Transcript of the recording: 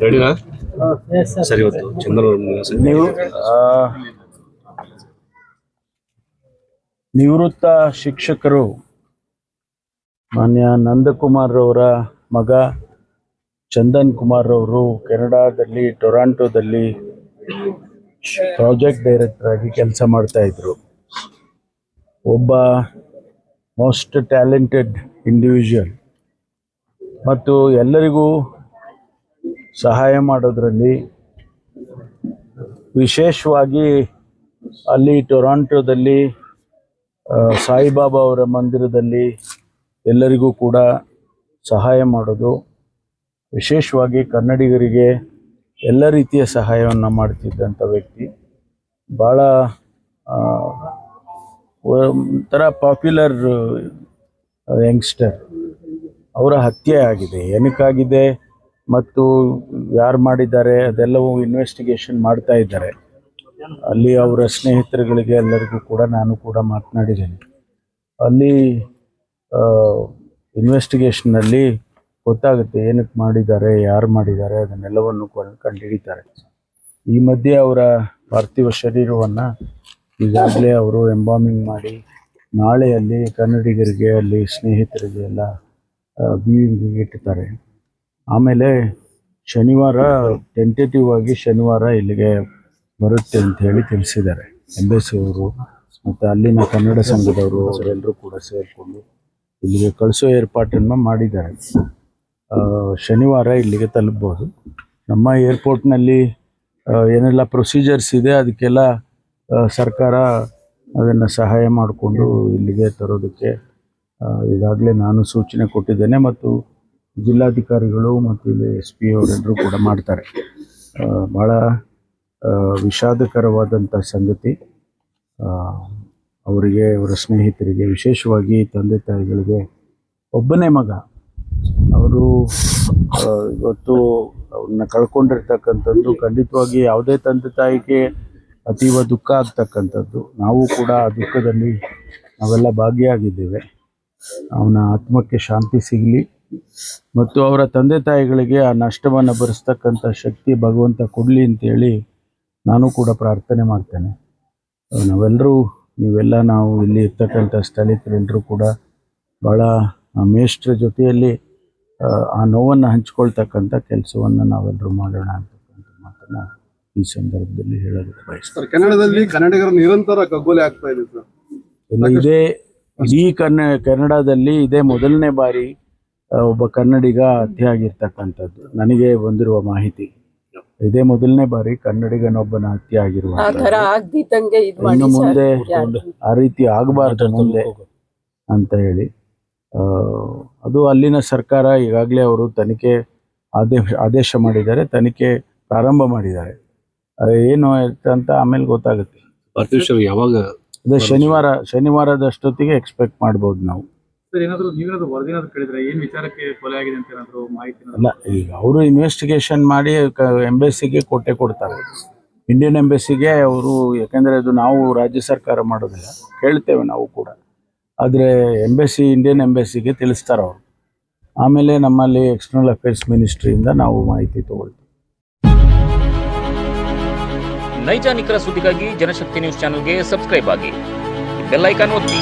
ರೆಡಿನಾ ಸರಿ ಇವತ್ತು ಚಂದನ್ ಅವ್ರ ನೀವು ಆ, ನಿವೃತ್ತ ಶಿಕ್ಷಕರು ಮಾನ್ಯ ನಂದಕುಮಾರ್ ಅವರ ಮಗ ಚಂದನ್ ಕುಮಾರ್ ಅವರು ಕೆನಡಾದಲ್ಲಿ ಟೊರಾಂಟೊದಲ್ಲಿ ಪ್ರಾಜೆಕ್ಟ್ ಡೈರೆಕ್ಟರ್ ಆಗಿ ಕೆಲಸ ಮಾಡ್ತಾ ಇದ್ರು. ಒಬ್ಬ ಮೋಸ್ಟ್ ಟ್ಯಾಲೆಂಟೆಡ್ ಇಂಡಿವಿಜುವಲ್. ಮತ್ತು ಎಲ್ಲರಿಗೂ ಸಹಾಯ ಮಾಡೋದ್ರಲ್ಲಿ ವಿಶೇಷವಾಗಿ ಅಲ್ಲಿ ಟೊರಾಂಟೊದಲ್ಲಿ ಸಾಯಿಬಾಬಾ ಅವರ ಮಂದಿರದಲ್ಲಿ ಎಲ್ಲರಿಗೂ ಕೂಡ ಸಹಾಯ ಮಾಡೋದು. ವಿಶೇಷವಾಗಿ ಕನ್ನಡಿಗರಿಗೆ ಎಲ್ಲ ರೀತಿಯ ಸಹಾಯವನ್ನು ಮಾಡ್ತಿದ್ದಂಥ ವ್ಯಕ್ತಿ. ಭಾಳ ಒಂಥರ ಪಾಪ್ಯುಲರ್ ಯಂಗ್ಸ್ಟರ್ ಅವರ ಹತ್ಯೆ ಆಗಿದೆ, ಏನಕ್ಕಾಗಿದೆ ಮತ್ತು ಯಾರು ಮಾಡಿದ್ದಾರೆ ಅದೆಲ್ಲವೂ ಇನ್ವೆಸ್ಟಿಗೇಷನ್ ಮಾಡ್ತಾ ಇದ್ದಾರೆ. ಅಲ್ಲಿ ಅವರ ಸ್ನೇಹಿತರುಗಳಿಗೆ ಎಲ್ಲರಿಗೂ ಕೂಡ ನಾನು ಕೂಡ ಮಾತನಾಡಿದ್ದೇನೆ. ಅಲ್ಲಿ ಇನ್ವೆಸ್ಟಿಗೇಷನ್ನಲ್ಲಿ ಗೊತ್ತಾಗುತ್ತೆ ಏನಕ್ಕೆ ಮಾಡಿದ್ದಾರೆ, ಯಾರು ಮಾಡಿದ್ದಾರೆ ಅದನ್ನೆಲ್ಲವನ್ನು ಕೊಂಡು ಕಂಡುಹಿಡಿತಾರೆ ಈ ಮಧ್ಯೆ ಅವರ ಪಾರ್ಥಿವ ಶರೀರವನ್ನು ಈಗಾಗಲೇ ಅವರು ಎಂಬಾಮಿಂಗ್ ಮಾಡಿ ನಾಳೆಯಲ್ಲಿ ಕನ್ನಡಿಗರಿಗೆ ಅಲ್ಲಿ ಸ್ನೇಹಿತರಿಗೆ ಎಲ್ಲ ವ್ಯೂವಿಂಗಿಗೆ ಇಟ್ಟಿದ್ದಾರೆ. ಆಮೇಲೆ ಶನಿವಾರ ಟೆಂಟೇಟಿವ್ ಆಗಿ ಶನಿವಾರ ಇಲ್ಲಿಗೆ ಬರುತ್ತೆ ಅಂತ ಹೇಳಿ ತಿಳಿಸಿದ್ದಾರೆ. ಎಂಬೆಸಿ ಅವರು ಮತ್ತು ಅಲ್ಲಿನ ಕನ್ನಡ ಸಂಘದವರು ಅವರೆಲ್ಲರೂ ಕೂಡ ಸೇರಿಕೊಂಡು ಇಲ್ಲಿಗೆ ಕಳಿಸೋ ಏರ್ಪಾಟನ್ನು ಮಾಡಿದ್ದಾರೆ. ಶನಿವಾರ ಇಲ್ಲಿಗೆ ತಲುಪಬಹುದು. ನಮ್ಮ ಏರ್ಪೋರ್ಟ್ನಲ್ಲಿ ಏನೆಲ್ಲ ಪ್ರೊಸೀಜರ್ಸ್ ಇದೆ ಅದಕ್ಕೆಲ್ಲ ಸರ್ಕಾರ ಅದನ್ನು ಸಹಾಯ ಮಾಡಿಕೊಂಡು ಇಲ್ಲಿಗೆ ತರೋದಕ್ಕೆ ಈಗಾಗಲೇ ನಾನು ಸೂಚನೆ ಕೊಟ್ಟಿದ್ದೇನೆ ಮತ್ತು ಜಿಲ್ಲಾಧಿಕಾರಿಗಳು ಮತ್ತು ಇಲ್ಲಿ ಎಸ್ ಪಿ ಅವರೆಲ್ಲರೂ ಕೂಡ ಮಾಡ್ತಾರೆ. ಭಾಳ ವಿಷಾದಕರವಾದಂಥ ಸಂಗತಿ. ಅವರಿಗೆ, ಅವರ ಸ್ನೇಹಿತರಿಗೆ, ವಿಶೇಷವಾಗಿ ತಂದೆ ತಾಯಿಗಳಿಗೆ ಒಬ್ಬನೇ ಮಗ. ಅವರು ಇವತ್ತು ಅವ್ರನ್ನ ಕಳ್ಕೊಂಡಿರ್ತಕ್ಕಂಥದ್ದು ಖಂಡಿತವಾಗಿ ಯಾವುದೇ ತಂದೆ ತಾಯಿಗೆ ಅತೀವ ದುಃಖ ಆಗ್ತಕ್ಕಂಥದ್ದು. ನಾವು ಕೂಡ ಆ ದುಃಖದಲ್ಲಿ ನಾವೆಲ್ಲ ಭಾಗಿಯಾಗಿದ್ದೇವೆ. ಅವನ ಆತ್ಮಕ್ಕೆ ಶಾಂತಿ ಸಿಗಲಿ. ಮತ್ತು ಅವರ ತಂದೆ ತಾಯಿಗಳಿಗೆ ಆ ನಷ್ಟವನ್ನು ಭರಿಸ್ತಕ್ಕಂಥ ಶಕ್ತಿ ಭಗವಂತ ಕೊಡಲಿ ಅಂತೇಳಿ ನಾನು ಕೂಡ ಪ್ರಾರ್ಥನೆ ಮಾಡ್ತೇನೆ. ನಾವೆಲ್ಲರೂ ನೀವೆಲ್ಲ ನಾವು ಇಲ್ಲಿ ಇರ್ತಕ್ಕಂಥ ಸ್ಥಳೀಯರೆಲ್ಲರೂ ಕೂಡ ಭಾಳ ಮೇಷ್ಟ್ರ ಜೊತೆಯಲ್ಲಿ ಆ, ನೋವನ್ನು ಹಂಚ್ಕೊಳ್ತಕ್ಕಂಥ ಕೆಲಸವನ್ನು ನಾವೆಲ್ಲರೂ ಮಾಡೋಣ ಅಂತಕ್ಕಂಥ ಮಾತನ್ನು ಈ ಸಂದರ್ಭದಲ್ಲಿ ಹೇಳೋದಕ್ಕೆ ಬಯಸ್ತಾರೆ ಕನ್ನಡದಲ್ಲಿ ಕನ್ನಡಿಗರ ನಿರಂತರ ಕಗ್ಗೊಲೆ ಆಗ್ತಾ ಇದೆ ಸರ್. ಇದೇ ಇಡೀ ಕನ್ನ ಕನ್ನಡದಲ್ಲಿ ಇದೇ ಮೊದಲನೇ ಬಾರಿ ಒಬ್ಬ ಕನ್ನಡಿಗ ಹತ್ಯೆ ಆಗಿರ್ತಕ್ಕಂಥದ್ದು ನನಗೆ ಬಂದಿರುವ ಮಾಹಿತಿ. ಇದೇ ಮೊದಲನೇ ಬಾರಿ ಕನ್ನಡಿಗನೊಬ್ಬನ ಹತ್ಯೆ ಆಗಿರುವ ತರ ಇದ್ ಮಾಡಿ ಇನ್ನು ಸರ್. ಮುಂದೆ ಆ ರೀತಿ ಆಗಬಾರ್ದು ಮುಂದೆ ಅಂತ ಹೇಳಿ. ಆ, ಅದು ಅಲ್ಲಿನ ಸರ್ಕಾರ ಈಗಾಗಲೇ ಅವರು ತನಿಖೆ ಆದೇಶ ಆದೇಶ ಮಾಡಿದ್ದಾರೆ. ತನಿಖೆ ಪ್ರಾರಂಭ ಮಾಡಿದ್ದಾರೆ. ಏನು ಅಂತ ಆಮೇಲೆ ಗೊತ್ತಾಗುತ್ತೆ. ಯಾವಾಗ ಅದೇ ಶನಿವಾರ ಶನಿವಾರದಷ್ಟೊತ್ತಿಗೆ ಎಕ್ಸ್ಪೆಕ್ಟ್ ಮಾಡ್ಬೋದು ನಾವು. ಸರ್ ಏನಾದ್ರು ನೀವೇನಾದ್ರು ವರದಿನಾದ್ರು ಕೇಳಿದ್ರೆ ಏನ್ ವಿಚಾರಕ್ಕೆ ಕೊಲೆ ಆಗಿದೆ ಅಂತ ಏನಾದ್ರು ಮಾಹಿತಿ ಅಲ್ಲ ಈಗ ಅವರು ಇನ್ವೆಸ್ಟಿಗೇಷನ್ ಮಾಡಿ ಎಂಬೆಸಿಗೆ ಕೊಟ್ಟೆ ಕೊಡ್ತಾರೆ. ಇಂಡಿಯನ್ ಎಂಬೆಸಿಗೆ ಅವರು ಯಾಕಂದರೆ ಅದು ನಾವು ರಾಜ್ಯ ಸರ್ಕಾರ ಮಾಡೋದಿಲ್ಲ ಕೇಳ್ತೇವೆ ನಾವು ಕೂಡ. ಆದರೆ ಎಂಬೆಸಿ ಇಂಡಿಯನ್ ಎಂಬೆಸಿಗೆ ತಿಳಿಸ್ತಾರೆ ಅವರು. ಆಮೇಲೆ ನಮ್ಮಲ್ಲಿ ಎಕ್ಸ್ಟರ್ನಲ್ ಅಫೇರ್ಸ್ ಮಿನಿಸ್ಟ್ರಿಯಿಂದ ನಾವು ಮಾಹಿತಿ ತಗೊಳ್ತೀವಿ. ನೈಜ ನಿಖರ ಸುದ್ದಿಗಾಗಿ ಜನಶಕ್ತಿ ನ್ಯೂಸ್ ಚಾನೆಲ್ಗೆ ಸಬ್ಸ್ಕ್ರೈಬ್ ಆಗಿ ಬೆಲ್ಲೈಕಾನ್ ಒತ್ತಿ.